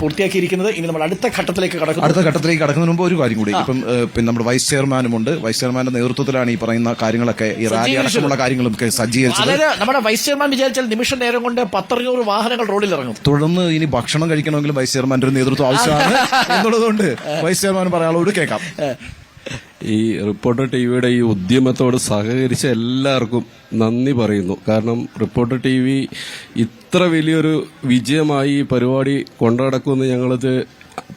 പൂർത്തിയാക്കിയിരിക്കുന്നത്. ഇനി നമ്മൾ അടുത്ത ഘട്ടത്തിലേക്ക് കടക്കും അടുത്ത ഘട്ടത്തിലേക്ക് കടക്കുന്നതിന് മുമ്പ് ഒരു കാര്യം കൂടി. ഇപ്പം പിന്നെ നമ്മുടെ വൈസ് ചെയർമാനുമുണ്ട്. വൈസ് ചെയർമാന്റെ നേതൃത്വത്തിലാണ് ഈ പറയുന്ന കാര്യങ്ങളൊക്കെ ഈ റാലി അടക്കമുള്ള കാര്യങ്ങളൊക്കെ സജ്ജീകരിച്ചത്. അതായത് നമ്മുടെ വൈസ് ചെയർമാൻ വിചാരിച്ചാൽ നിമിഷ നേരം കൊണ്ട് പത്തറുന്നൂറ് വാഹനങ്ങൾ റോഡിൽ ഇറങ്ങും തുടർന്ന് ഇനി ഭക്ഷണം കഴിക്കണമെങ്കിൽ വൈസ് ചെയർമാന്റെ ഒരു നേതൃത്വം ആവശ്യമാണ് എന്നുള്ളതുകൊണ്ട് വൈസ് ചെയർമാൻ പറയാളോട് കേൾക്കാം. ഈ റിപ്പോർട്ടർ ടി വിയുടെ ഈ ഉദ്യമത്തോട് സഹകരിച്ച എല്ലാവർക്കും നന്ദി പറയുന്നു. കാരണം റിപ്പോർട്ടർ ടി വി ഇത്ര വലിയൊരു വിജയമായി ഈ പരിപാടി കൊണ്ടുനടക്കുമെന്ന് ഞങ്ങളത്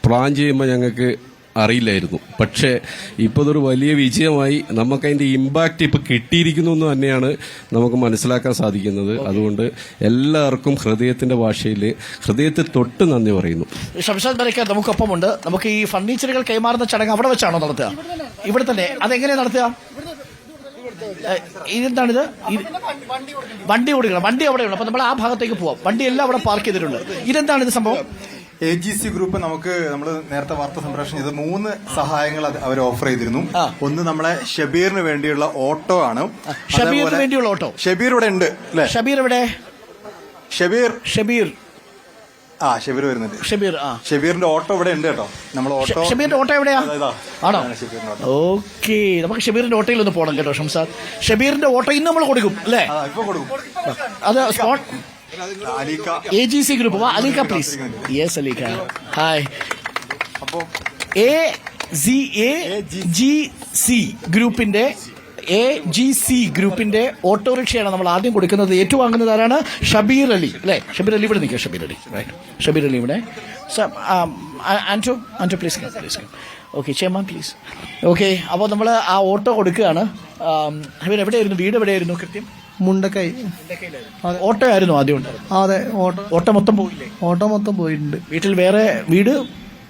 പ്ലാൻ ചെയ്യുമ്പോൾ ഞങ്ങൾക്ക് അറിയില്ലായിരുന്നു. പക്ഷേ ഇപ്പോൾ ഇതൊരു വലിയ വിജയമായി നമുക്ക് അതിന്റെ ഇമ്പാക്റ്റ് ഇപ്പോൾ കിട്ടിയിരിക്കുന്നു എന്ന് തന്നെയാണ് നമുക്ക് മനസ്സിലാക്കാൻ സാധിക്കുന്നത്. അതുകൊണ്ട് എല്ലാവർക്കും ഹൃദയത്തിന്റെ ഭാഷയിൽ ഹൃദയത്തെ തൊട്ട് നന്ദി പറയുന്നു. ഷംഷാദ് മരക്കാർ നമുക്കൊപ്പമുണ്ട്. നമുക്ക് ഈ ഫർണിച്ചറുകൾ കൈമാറുന്ന ചടങ്ങ് അവിടെ വെച്ചാണോ നടത്തുക? ഇവിടെ തന്നെ. അതെങ്ങനെ നടത്തുക? ഇതെന്താണിത്? ഇത് വണ്ടി ഓടിക്കണം. വണ്ടി അവിടെയുള്ളൂ അപ്പൊ നമ്മൾ ആ ഭാഗത്തേക്ക് പോവാം. വണ്ടി എല്ലാം അവിടെ പാർക്ക് ചെയ്തിട്ടുണ്ട്. ഇതെന്താണ് ഇത് സംഭവം? എ ജി സി ഗ്രൂപ്പ് നമുക്ക് നമ്മൾ നേരത്തെ വാർത്ത സംപ്രേഷണം ചെയ്ത മൂന്ന് സഹായങ്ങൾ അവർ ഓഫർ ചെയ്തിരുന്നു. ഒന്ന് നമ്മളെ ഷബീറിന് വേണ്ടിയുള്ള ഓട്ടോ ആണ്. ഷബീറിന് വേണ്ടിയുള്ള ഓട്ടോ ഷബീർ ഇവിടെ ഉണ്ട് അല്ലെ? ഷബീർ ഇവിടെ ഷബീർ. ഷബീർ. ആ ഷബീർ വരുന്നുണ്ട്. ഷബീർ ആ. ഷബീറിന്റെ ഓട്ടോ ഇവിടെ ഉണ്ട് കേട്ടോ. നമ്മൾ ഓട്ടോ ഷബീറിന്റെ ഓട്ടോ എവിടെയാ. ആണോ? ഓക്കെ. നമുക്ക് ഷബീറിന്റെ ഓട്ടോയിൽ ഒന്ന് പോകണം കേട്ടോ ഷംസാദ്. ഷബീറിന്റെ ഓട്ടോ ഇന്ന് നമ്മൾ കൊടുക്കും അല്ലേ? ഇപ്പൊ കൊടുക്കും. അത് spot A G C group വാ Aleeka please yes Aleeka. Hi അപ്പോ A C A G C ഗ്രൂപ്പിന്റെ എ ജി സി ഗ്രൂപ്പിന്റെ ഓട്ടോറിക്ഷയാണ് നമ്മൾ ആദ്യം കൊടുക്കുന്നത്. ഏറ്റുവാങ്ങുന്നത് ആരാണ്? ഷബീർ അലി. അല്ലേ? ഷബീർ അലി ഇവിടെ നിൽക്കുക ഷബീർ അലി. റൈറ്റ് ഷബീർ അലി ഇവിടെ. Anto Anto please please okay ചേമാൻ please okay അപ്പോൾ നമ്മൾ ആ ഓട്ടോ കൊടുക്കുകയാണ്. ഷബീർ ഹബീർ എവിടെയായിരുന്നു? വീട് എവിടെയായിരുന്നു? കൃത്യം? മുണ്ടക്കൈ. ഓട്ടോ ആയിരുന്നു ആദ്യം ഉണ്ടായിരുന്നു അതെ. ഓട്ടോ ഓട്ടോ മൊത്തം പോയില്ലേ? ഓട്ടോ മൊത്തം പോയിട്ടുണ്ട്. വീട്ടിൽ വേറെ വീട്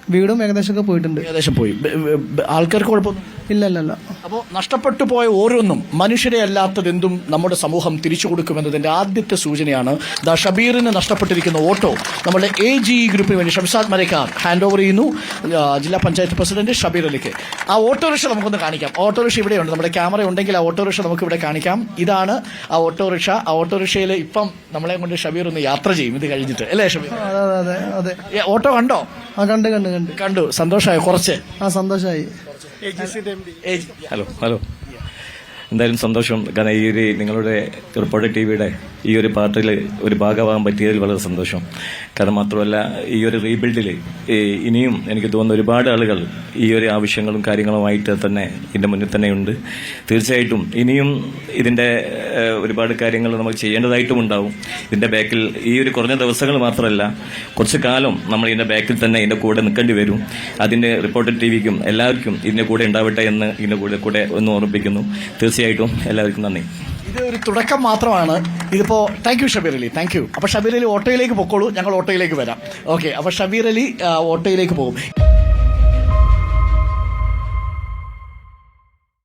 വീടും ഏകദേശമൊക്കെ പോയിട്ടുണ്ട്. ഏകദേശം പോയി. ബ- ബ- ബ- ആൾക്കാർക്ക് കുഴപ്പമൊന്നും ഇല്ല ഇല്ല ഇല്ല. അപ്പോൾ നഷ്ടപ്പെട്ടു പോയ ഓരോന്നും മനുഷ്യരെ അല്ലാത്തതെന്തും നമ്മുടെ സമൂഹം തിരിച്ചു കൊടുക്കുമെന്നതിന്റെ ആദ്യത്തെ സൂചനയാണ് ദ ഷബീറിന് നഷ്ടപ്പെട്ടിരിക്കുന്ന ഓട്ടോ. നമ്മുടെ എ ജി ഗ്രൂപ്പിന് വേണ്ടി ഷംസാദ് മരക്കാർ ഹാൻഡ് ഓവർ ചെയ്യുന്നു. ആ, ജില്ലാ പഞ്ചായത്ത് പ്രസിഡന്റ് ഷബീർ അലിക്ക്. ആ ഓട്ടോറിക്ഷ നമുക്കൊന്ന് കാണിക്കാം. ഓട്ടോറിക്ഷ ഇവിടെയുണ്ട്. നമ്മുടെ ക്യാമറ ഉണ്ടെങ്കിൽ ആ ഓട്ടോറിക്ഷ നമുക്ക് ഇവിടെ കാണിക്കാം. ഇതാണ് ആ ഓട്ടോറിക്ഷ. ആ ഓട്ടോറിക്ഷയിൽ ഇപ്പം നമ്മളെ കൊണ്ട് ഷബീർ ഒന്ന് യാത്ര ചെയ്യും. ഇത് കഴിഞ്ഞിട്ട്. അല്ലേ ഷബീർ? അതെ അതെ അതെ അതെ. ഏ, ഓട്ടോ കണ്ടോ? ആ കണ്ട് കണ്ട് കണ്ട്. കണ്ടു. സന്തോഷമായോ. കുറച്ച്. ആ സന്തോഷമായി. ഏ, ഹലോ ഹലോ. എന്തായാലും സന്തോഷം. കാരണം ഈ ഒരു നിങ്ങളുടെ റിപ്പോർട്ടർ ടി വിയുടെ ഈ ഒരു പാർട്ടിയിൽ ഒരു ഭാഗമാകാൻ പറ്റിയതിൽ വളരെ സന്തോഷം. കാരണം മാത്രമല്ല ഈ ഒരു റീബിൽഡിൽ ഇനിയും എനിക്ക് തോന്നുന്ന ഒരുപാട് ആളുകൾ ഈ ഒരു ആവശ്യങ്ങളും കാര്യങ്ങളുമായിട്ട് തന്നെ ഇതിന്റെ മുന്നിൽ തന്നെയുണ്ട് തീർച്ചയായിട്ടും ഇനിയും ഇതിന്റെ ഒരുപാട് കാര്യങ്ങൾ നമ്മൾ ചെയ്യേണ്ടതായിട്ടും ഉണ്ടാവും. ഇതിന്റെ ബാക്കിൽ ഈ ഒരു കുറഞ്ഞ ദിവസങ്ങൾ മാത്രമല്ല കുറച്ച് കാലം നമ്മൾ ഇതിന്റെ ബാക്കിൽ തന്നെ ഇതിന്റെ കൂടെ നിൽക്കേണ്ടി വരും. അതിന്റെ റിപ്പോർട്ടർ ടി വിക്കും എല്ലാവർക്കും ഇതിന്റെ കൂടെ ഉണ്ടാവട്ടെ എന്ന് ഇതിന്റെ കൂടെ കൂടെ ഒന്ന് ഓർമ്മിപ്പിക്കുന്നു. തീർച്ചയായിട്ടും എല്ലാവർക്കും നന്ദി. ഇത് ഒരു തുടക്കം മാത്രമാണ്. ഇതിപ്പോ thank you Shabeer Ali thank you അപ്പൊ ഷബീർ അലി ഓട്ടോയിലേക്ക് പൊക്കോളൂ. ഞങ്ങൾ ഓട്ടോയിലേക്ക് വരാം. ഓക്കെ അപ്പൊ ഷബീർ അലി ഓട്ടോയിലേക്ക് പോകും.